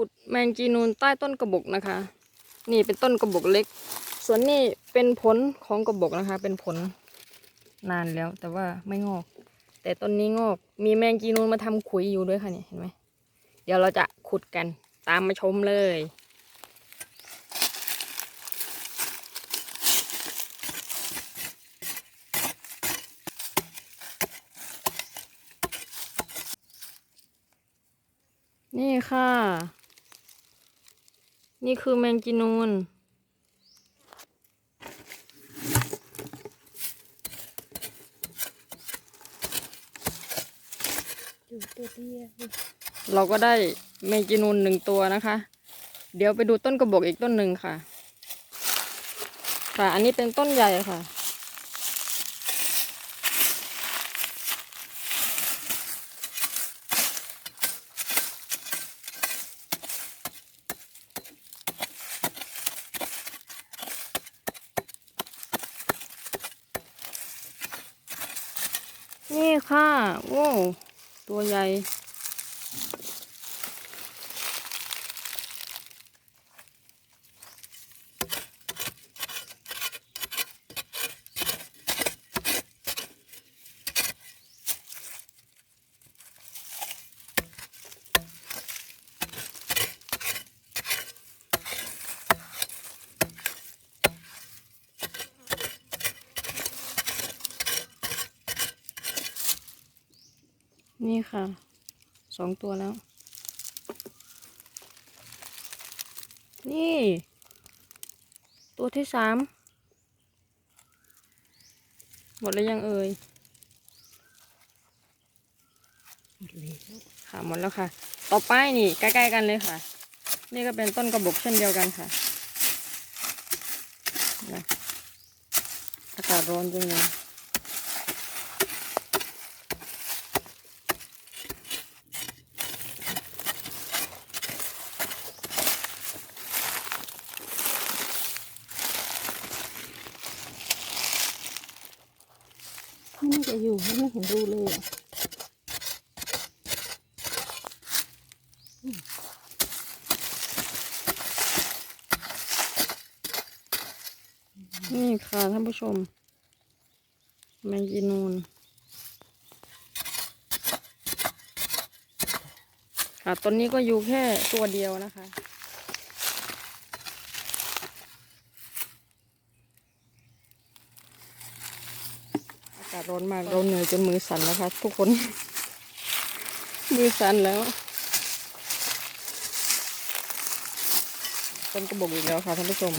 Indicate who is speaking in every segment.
Speaker 1: ขุดแมงจีนูนใต้ต้นกระบอกนะคะ นี่เป็นต้นกระบอกเล็ก ส่วนนี่เป็นผลของกระบอกนะคะ เป็นผลนานแล้ว แต่ว่าไม่งอก แต่ต้นนี้งอก มีแมงจีนูนมาทำขุยอยู่ด้วยค่ะเนี่ยเห็นไหมเดี๋ยวเราจะขุดกันตามมาชมเลยนี่ค่ะ นี่คือแมงจีนูน
Speaker 2: อยู่ตัวเดียว
Speaker 1: เราก็ได้แมงจีนูนหนึ่งตัวนะคะ เดี๋ยวไปดูต้นกระบอกอีกต้นหนึ่งค่ะ ค่ะ อันนี้เป็นต้นใหญ่ค่ะ นี่ค่ะ โอ้ ตัวใหญ่ นี่ค่ะ สองตัวแล้ว นี่ ตัวที่สาม หมดแล้วยังเอ่ย
Speaker 2: หมดเลยแล้ว
Speaker 1: ค่ะ หมดแล้วค่ะ ต่อไปนี่ใกล้ๆกันเลยค่ะ นี่ก็เป็นต้นกระบอกเช่นเดียวกันค่ะอากาศร้อนจังเลย
Speaker 2: เขาน่าจะอยู่ไม่เห็นรูเลยอะ
Speaker 1: นี่ค่ะท่านผู้ชม แมงจีนูนค่ะต้นนี้ก็อยู่แค่ตัวเดียวนะคะากาศร้อนมากเราเหนื่อยจนมือสั่นแล้วค่ะทุกคน มือสั่นแล้วต้นกระบอกอีกแล้วค่ะท่านผู้ชม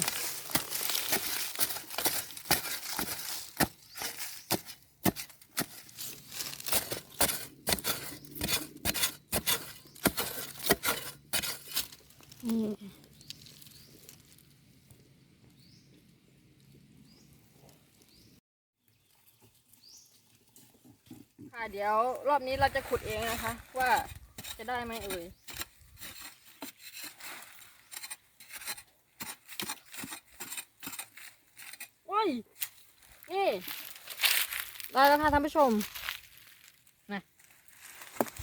Speaker 1: อืม ค่ะเดี๋ยวรอบนี้เราจะขุดเองนะคะ ว่าจะได้ไหมเอ่ยโอ้ยนี่ได้แล้วค่ะท่านผู้ชมนะ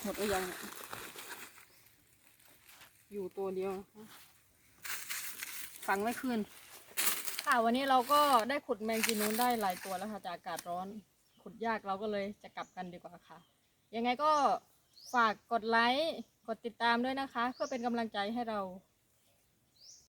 Speaker 1: หมดหรือยังอยู่ตัวเดียวฝังไม่คืนค่ะวันนี้เราก็ได้ขุดแมงจีนูนได้หลายตัวแล้วค่ะจากอากาศร้อน ขุดยากเราก็เลยจะกลับกันดีกว่าค่ะ ยังไงก็ฝากกดไลค์ กดติดตามด้วยนะคะ เพื่อเป็นกำลังใจให้เรา